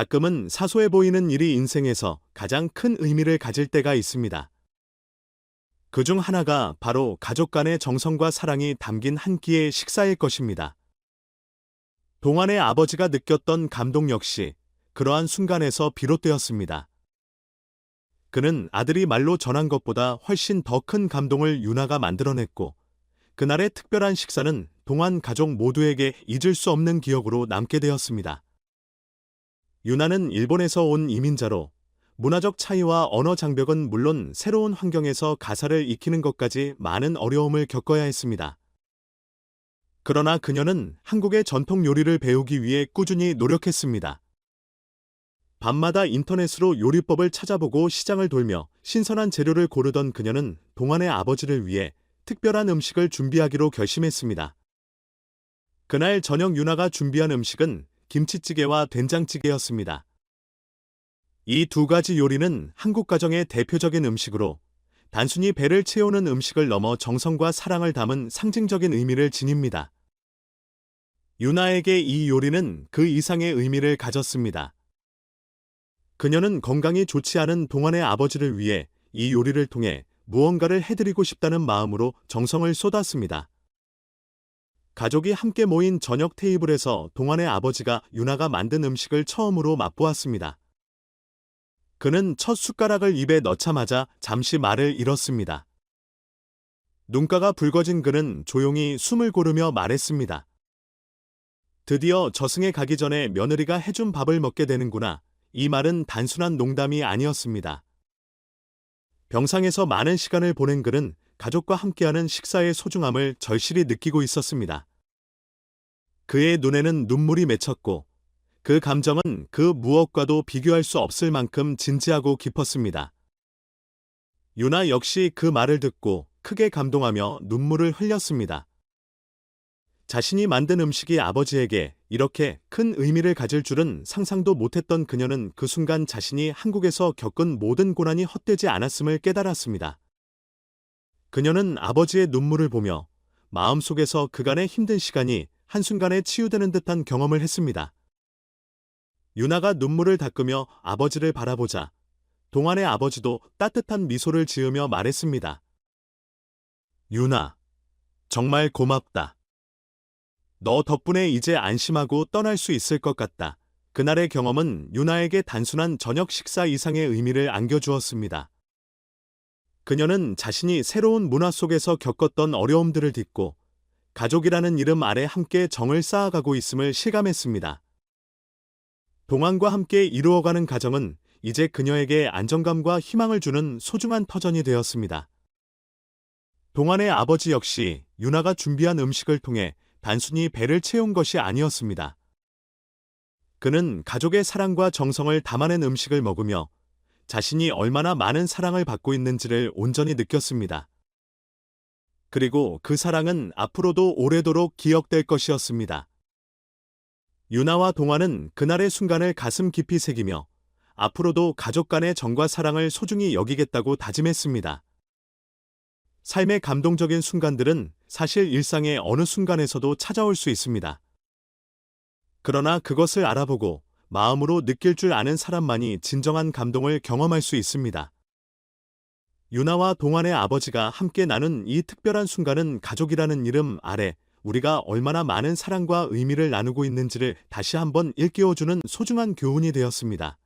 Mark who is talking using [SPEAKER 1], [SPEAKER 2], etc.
[SPEAKER 1] 가끔은 사소해 보이는 일이 인생에서 가장 큰 의미를 가질 때가 있습니다. 그 중 하나가 바로 가족 간의 정성과 사랑이 담긴 한 끼의 식사일 것입니다. 동안의 아버지가 느꼈던 감동 역시 그러한 순간에서 비롯되었습니다. 그는 아들이 말로 전한 것보다 훨씬 더 큰 감동을 유나가 만들어냈고, 그날의 특별한 식사는 동안 가족 모두에게 잊을 수 없는 기억으로 남게 되었습니다. 유나는 일본에서 온 이민자로 문화적 차이와 언어 장벽은 물론 새로운 환경에서 가사를 익히는 것까지 많은 어려움을 겪어야 했습니다. 그러나 그녀는 한국의 전통 요리를 배우기 위해 꾸준히 노력했습니다. 밤마다 인터넷으로 요리법을 찾아보고 시장을 돌며 신선한 재료를 고르던 그녀는 동안의 아버지를 위해 특별한 음식을 준비하기로 결심했습니다. 그날 저녁 유나가 준비한 음식은 김치찌개와 된장찌개였습니다. 이 두 가지 요리는 한국 가정의 대표적인 음식으로 단순히 배를 채우는 음식을 넘어 정성과 사랑을 담은 상징적인 의미를 지닙니다. 유나에게 이 요리는 그 이상의 의미를 가졌습니다. 그녀는 건강이 좋지 않은 동안의 아버지를 위해 이 요리를 통해 무언가를 해드리고 싶다는 마음으로 정성을 쏟았습니다. 가족이 함께 모인 저녁 테이블에서 동안의 아버지가 유나가 만든 음식을 처음으로 맛보았습니다. 그는 첫 숟가락을 입에 넣자마자 잠시 말을 잃었습니다. 눈가가 붉어진 그는 조용히 숨을 고르며 말했습니다. 드디어 저승에 가기 전에 며느리가 해준 밥을 먹게 되는구나. 이 말은 단순한 농담이 아니었습니다. 병상에서 많은 시간을 보낸 그는 가족과 함께하는 식사의 소중함을 절실히 느끼고 있었습니다. 그의 눈에는 눈물이 맺혔고 그 감정은 그 무엇과도 비교할 수 없을 만큼 진지하고 깊었습니다. 유나 역시 그 말을 듣고 크게 감동하며 눈물을 흘렸습니다. 자신이 만든 음식이 아버지에게 이렇게 큰 의미를 가질 줄은 상상도 못했던 그녀는 그 순간 자신이 한국에서 겪은 모든 고난이 헛되지 않았음을 깨달았습니다. 그녀는 아버지의 눈물을 보며 마음속에서 그간의 힘든 시간이 한순간에 치유되는 듯한 경험을 했습니다. 유나가 눈물을 닦으며 아버지를 바라보자 동안의 아버지도 따뜻한 미소를 지으며 말했습니다. 유나, 정말 고맙다. 너 덕분에 이제 안심하고 떠날 수 있을 것 같다. 그날의 경험은 유나에게 단순한 저녁 식사 이상의 의미를 안겨주었습니다. 그녀는 자신이 새로운 문화 속에서 겪었던 어려움들을 딛고 가족이라는 이름 아래 함께 정을 쌓아가고 있음을 실감했습니다. 동안과 함께 이루어가는 가정은 이제 그녀에게 안정감과 희망을 주는 소중한 터전이 되었습니다. 동안의 아버지 역시 유나가 준비한 음식을 통해 단순히 배를 채운 것이 아니었습니다. 그는 가족의 사랑과 정성을 담아낸 음식을 먹으며 자신이 얼마나 많은 사랑을 받고 있는지를 온전히 느꼈습니다. 그리고 그 사랑은 앞으로도 오래도록 기억될 것이었습니다. 유나와 동화는 그날의 순간을 가슴 깊이 새기며 앞으로도 가족 간의 정과 사랑을 소중히 여기겠다고 다짐했습니다. 삶의 감동적인 순간들은 사실 일상의 어느 순간에서도 찾아올 수 있습니다. 그러나 그것을 알아보고 마음으로 느낄 줄 아는 사람만이 진정한 감동을 경험할 수 있습니다. 유나와 동안의 아버지가 함께 나눈 이 특별한 순간은 가족이라는 이름 아래 우리가 얼마나 많은 사랑과 의미를 나누고 있는지를 다시 한번 일깨워주는 소중한 교훈이 되었습니다.